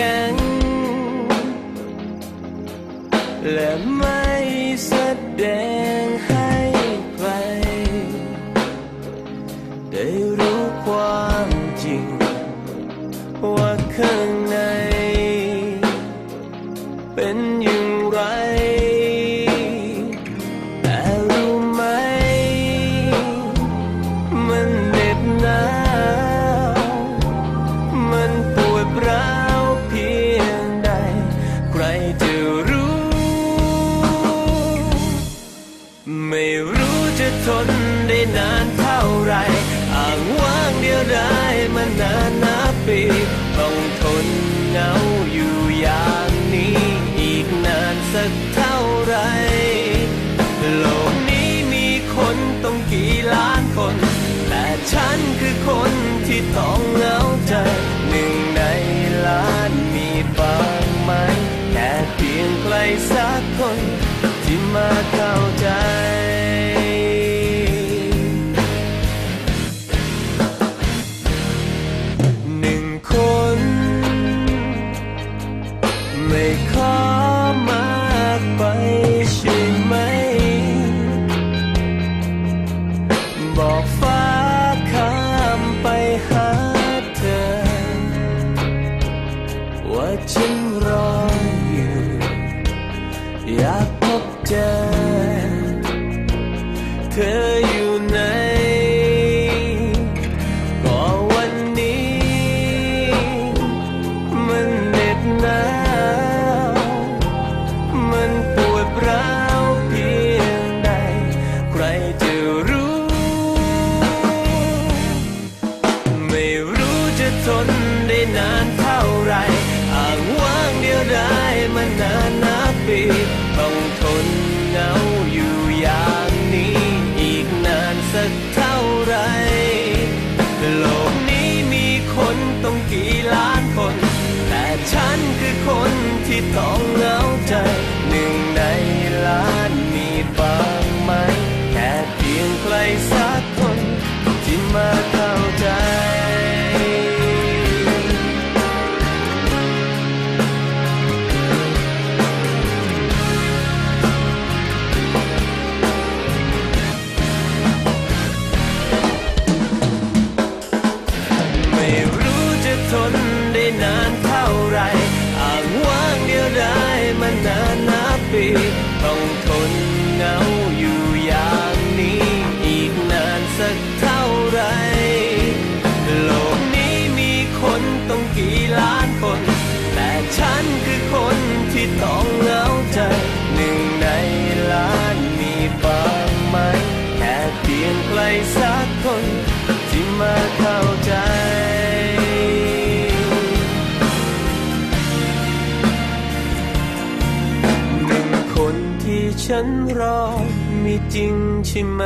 กัน และไม่แสดง ไม่รู้จะทนได้นานเท่าไรอ้างว้างเดียวได้มานานนับปีต้องทนเหงาอยู่อย่างนี้ อีกนานสักเท่าไรโลกนี้มีคนต้องกี่ล้านคน แต่ฉันคือคนที่ต้องเหงาใจหนึ่งในล้านมีบางไหมแค่เพียงใครสักคนที่มาเข้าใจ จะทนได้นานเท่าไรอ่างว่างเดียวได้มานานนับปีต้องทนเหงาอยู่อย่างนี้ อีกนานสักเท่าไรโลกนี้มีคนต้องกี่ล้านคน แต่ฉันคือคนที่ต้อง ทนได้นานเท่าไรอ้างว้างเดียวได้มานานนับปี ต้องทนเหงาอยู่อย่างนี้ อีกนานสักเท่าไร โลกนี้มีคนต้องกี่ล้านคน แต่ฉันคือคนที่ต้องเหงาใจหนึ่งใน ฉันรอมีจริงใช่ไหม